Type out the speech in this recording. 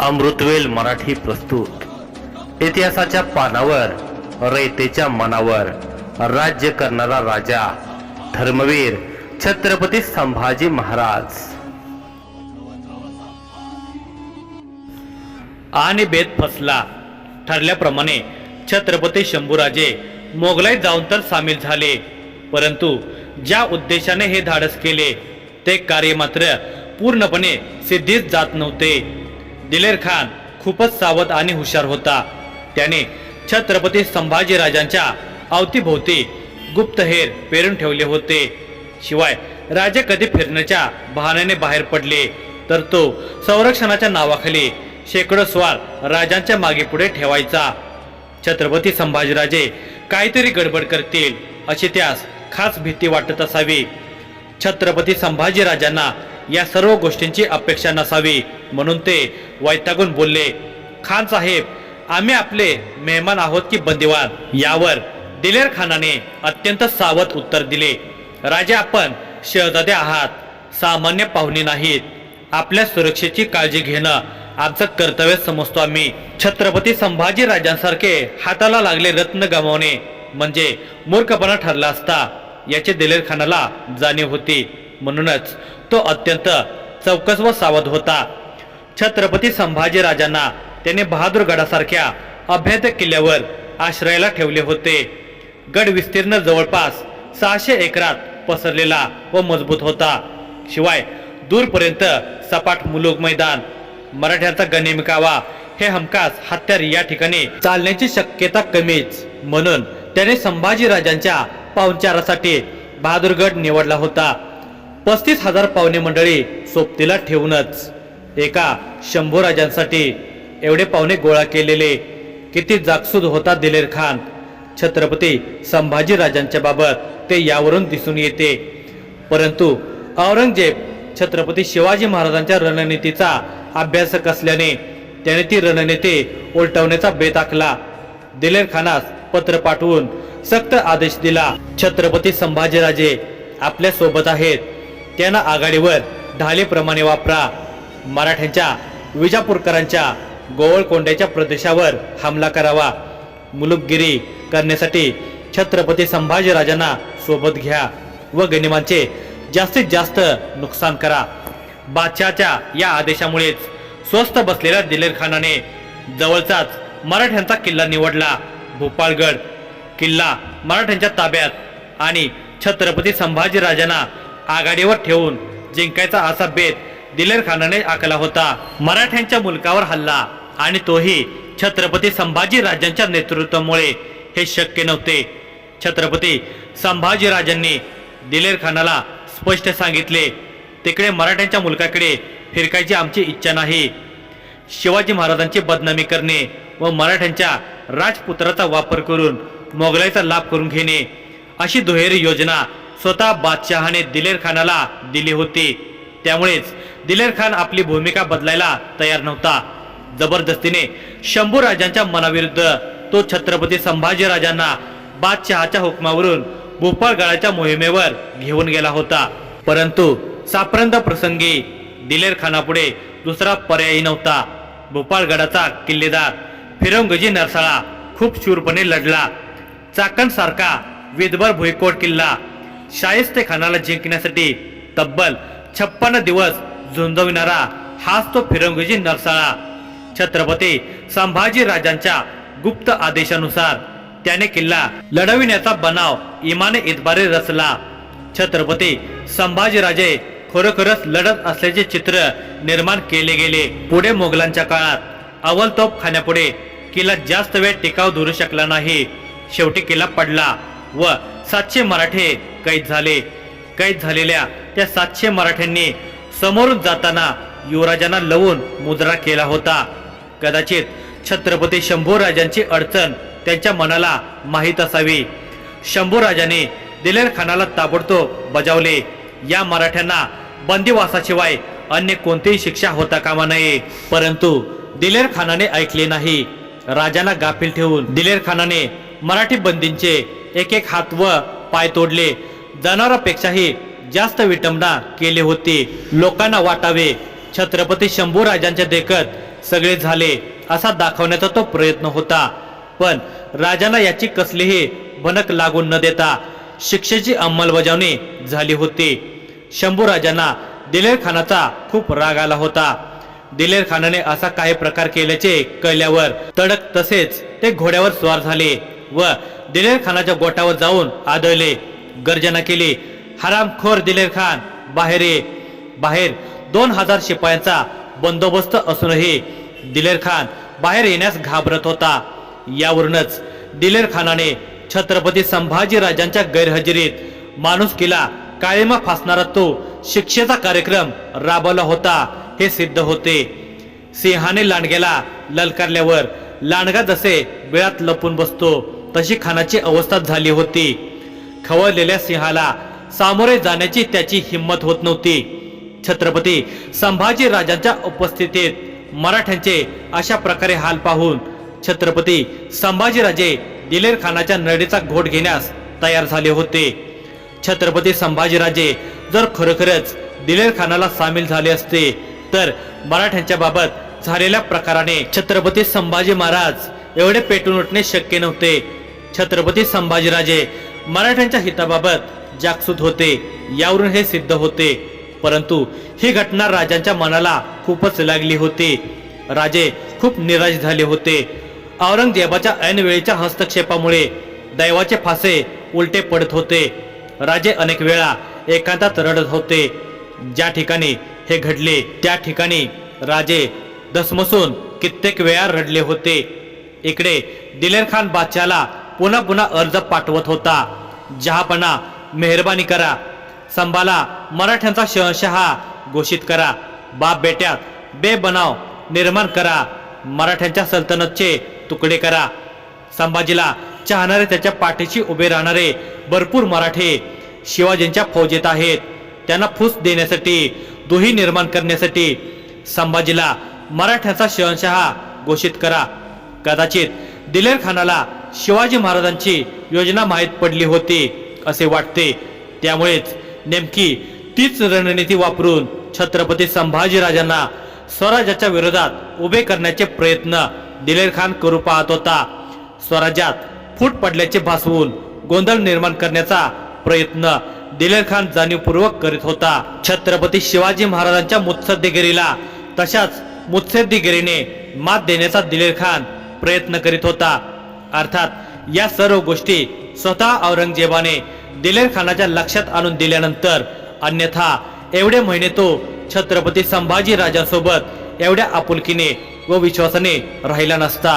अमृतवेल मराठी प्रस्तुत. इतिहासाच्या पानावर रयतेच्या मनावर राज्य करणारा राजा धर्मवीर छत्रपती संभाजी महाराज. आणि बेत फसला. ठरल्याप्रमाणे छत्रपती शंभूराजे मोगलाईत जाऊन तर सामील झाले. परंतु ज्या उद्देशाने हे धाडस केले ते कार्य मात्र पूर्णपणे सिद्धीत जात नव्हते. दिलेर खान खूपच सावध आणि हुशार होता. त्याने छत्रपती संभाजीराजांच्या अवतीभोवती गुप्तहेर पेरून ठेवले होते. शिवाय राजे कधी फिरण्याच्या बहाण्याने बाहेर पडले तर तो संरक्षणाच्या नावाखाली शेकडो स्वार राजांच्या मागे पुढे ठेवायचा. छत्रपती संभाजीराजे काहीतरी गडबड करतील अशी त्यास खास भीती वाटत असावी. छत्रपती संभाजीराजांना या सर्व गोष्टींची अपेक्षा नसावी. म्हणून ते वैतागून बोलले खान साहेब आम्ही आपले मेहमान आहोत की बंदिवान? यावर दिलेर खानाने अत्यंत सावध उत्तर दिले. राजा आपण शहजादे आहात. सामान्य पाहुणे नाहीत. आपल्या सुरक्षेची काळजी घेणं आमचं कर्तव्य समजतो आम्ही. छत्रपती संभाजी राजांसारखे हाताला लागले रत्न गमावणे म्हणजे मूर्खपणा ठरला असता याची दिलेर खानाला जाणीव होती. म्हणूनच तो अत्यंत चौकस व सावध होता. छत्रपती संभाजीराजांना त्याने बहादूरगडासारख्या गडासारख्या किल्ल्यावर आश्रयाला ठेवले होते. गड विस्तीर्ण जवळपास सहाशे एकरात पसरलेला व मजबूत होता. शिवाय दूरपर्यंत सपाट मुलुक मैदान मराठ्यांचा गणेमिकावा हे हमखास हत्यार या ठिकाणी चालण्याची शक्यता कमीच. म्हणून त्याने संभाजी राजांच्या पाहुणचारासाठी बहादूरगड निवडला होता. पस्तीस हजार पाहुणे मंडळी सोबतीला ठेवूनच. एका शंभू राजांसाठी एवढे पाहुणे गोळा केलेले. किती जागसूद होता दिलेर खान. छत्रपती संभाजी राजांच्या बाबत ते यावरून दिसून येते. परंतु औरंगजेब छत्रपती शिवाजी महाराजांच्या रणनीतीचा अभ्यासक असल्याने त्याने ती रणनीती उलटवण्याचा बेत आखला. दिलेर खानास पत्र पाठवून सक्त आदेश दिला. छत्रपती संभाजीराजे आपल्यासोबत आहेत. त्यांना आघाडीवर ढालीप्रमाणे वापरा. मराठ्यांच्या विजापूरकरांच्या गोवळकोंड्याच्या प्रदेशावर हमला करावा. मुलुकगिरी करण्यासाठी छत्रपती संभाजीराजांना सोबत घ्या व गनिमांचे जास्तीत जास्त नुकसान करा. बादशहाच्या या आदेशामुळेच स्वस्त बसलेल्या दिलेर खानाने जवळचाच मराठ्यांचा किल्ला निवडला. भोपाळगड किल्ला मराठ्यांच्या ताब्यात आणि छत्रपती संभाजीराजांना आघाडीवर ठेवून जिंकायचा असा बेत दिलेर खानाने आखला होता. मराठ्यांच्या मुलकावर हल्ला आणि तोही छत्रपती संभाजी राजांच्या नेतृत्वामुळे हे शक्य नव्हते. छत्रपती संभाजीराजांनी दिलेर खानाला स्पष्ट सांगितले तिकडे मराठ्यांच्या मुलकाकडे फिरकायची आमची इच्छा नाही. शिवाजी महाराजांची बदनामी करणे व मराठ्यांच्या राजपुत्राचा वापर करून मोगलाईचा लाभ करून घेणे अशी दुहेरी योजना स्वतः बादशहाने दिलेर खानाला दिली होती. त्यामुळेच दिलेर खान आपली भूमिका बदलायला तयार नव्हता. जबरदस्तीने शंभू राजांच्या मनाविरुद्ध तो छत्रपती संभाजीराजांना बादशहाच्या हुकमावरून भोपाळगडाच्या मोहिमेवर घेऊन गेला होता. परंतु सापरंद प्रसंगी दिलेर खानापुढे दुसरा पर्यायी नव्हता. भोपाळगडाचा किल्लेदार फिरंगजी नरसाळा खूप शूरपणे लढला. चाकण सारखा विदभर भुईकोट किल्ला शाहिस्ते खानाला जिंकण्यासाठी तब्बल छप्पन्न दिवस झुंजविणारा हाच तो फिरंगजी नरसाळा. छत्रपती संभाजी राजांच्या गुप्त आदेशानुसार त्याने किल्ला लढविण्याचा बनाव इमाने इतबारे रचला. छत्रपती संभाजीराजे खरोखरच लढत असल्याचे चित्र निर्माण केले गेले. पुढे मोगलांच्या काळात अवल तोप खाण्यापुढे किल्ला जास्त वेळ टिकाव धरू शकला नाही. शेवटी किल्ला पडला व सातशे मराठे कैद झाले. कैद झालेल्या त्या सातशे मराठ्यांनी समोरून जाताना युवराजांना लवून मुजरा केला होता. कदाचित छत्रपती शंभूराजांची अडचण त्यांच्या मनाला माहीत असावी. शंभूराजाने दिलेर खानाला ताबडतोब बजावले. या मराठ्यांना बंदिवासाशिवाय अन्य कोणतीही शिक्षा होता कामा नये. परंतु दिलेर खानाने ऐकले नाही. राजांना गाफील ठेवून दिलेर खानाने मराठी बंदींचे एक एक हात व पाय तोडले. जनावरापेक्षाही जास्त विटंबना केली होती. लोकांना वाटावे छत्रपती शंभू राजांच्या देखत सगळे झाले असा दाखवण्याचा तो प्रयत्न होता. पण राजांना याची कसलीही भनक लागून न देता शिक्षेची अंमलबजावणी झाली होती. शंभू राजांना दिलेर खानाचा खूप राग आला होता. दिलेर खानाने असा काही प्रकार केल्याचे कळल्यावर तडक तसेच ते घोड्यावर स्वार झाले व दिलेर खानाच्या गोटावर जाऊन आदळले. गर्जना केली. हरामखोर दिलेर खान बाहेर ये बाहेर दोन हजार शिपायांचा बंदोबस्त असूनही दिलेर खान बाहेर येण्यास घाबरत होता. यावरूनच दिलेर खानाने छत्रपती संभाजी राजांच्या गैरहजेरीत माणुसकीला काळीमा फासणारा तो शिक्षेचा कार्यक्रम राबवला होता हे सिद्ध होते. सिंहाने लांडग्याला ललकारल्यावर लांडगा जसे वेळात लपून बसतो तशी खानाची अवस्था झाली होती. खवळलेल्या सिंहाला सामोरे जाण्याची त्याची हिंमत होत नव्हती. छत्रपती संभाजी राजांच्या उपस्थितीत मराठ्यांचे अशा प्रकारे हाल पाहून छत्रपती संभाजीराजे दिलेर खानाच्या नडीचा घोट घेण्यास तयार झाले होते. छत्रपती संभाजीराजे जर खरोखरच दिलेर खानाला सामील झाले असते तर मराठ्यांच्या बाबत झालेल्या प्रकाराने छत्रपती संभाजी महाराज एवढे पेटून उठणे शक्य नव्हते. छत्रपती संभाजीराजे मराठ्यांच्या हिताबाबत जागसूत होते यावरून हे सिद्ध होते. परंतु ही घटना राजांच्या मनाला खूपच लागली होती. राजे खूप निराश झाले होते. औरंगजेबाच्या ऐनवेळीच्या हस्तक्षेपामुळे दैवाचे फासे उलटे पडत होते. राजे अनेक वेळा एकांतात रडत होते. ज्या ठिकाणी हे घडले त्या ठिकाणी राजे दसमसून कित्येक वेळा रडले होते. इकडे दिलेर खान बादशाला पुन्हा पुन्हा अर्ज पाठवत होता. जहापणा मेहरबानी करा. संभाला मराठ्यांचा शहनशहा घोषित करा. बाप बेट्यात बेबनाव निर्माण करा. मराठ्यांच्या सल्तनतचे तुकडे करा. संभाजीला चाहणारे त्याच्या पाठीशी उभे राहणारे भरपूर मराठे शिवाजींच्या फौजेत आहेत. त्यांना फूस देण्यासाठी दुही निर्माण करण्यासाठी संभाजीला मराठ्याचा शहनशहा घोषित करा. कदाचित दिलेर खानाला शिवाजी महाराजांची योजना माहीत पडली होती असे वाटते. त्यामुळेच नेमकी तीच रणनीती वापरून छत्रपती संभाजीराजांना स्वराज्याच्या विरोधात उभे करण्याचे प्रयत्न दिलेर खान करू पाहत होता. स्वराज्यात फूट पडल्याचे भासवून गोंधळ निर्माण करण्याचा प्रयत्न दिलेर खान जाणीवपूर्वक करीत होता. छत्रपती शिवाजी महाराजांच्या मुत्सद्देगिरीला तशाच मुत्सद्देगिरीने मात देण्याचा दिलेर खान प्रयत्न करीत होता. अर्थात या सर्व गोष्टी स्वतः औरंगजेबाने दिलेर खानाच्या लक्षात आणून दिल्यानंतर अन्यथा एवढे महिने तो छत्रपती संभाजी राजांसोबत एवढ्या आपुलकीने व विश्वासाने राहिला नसता.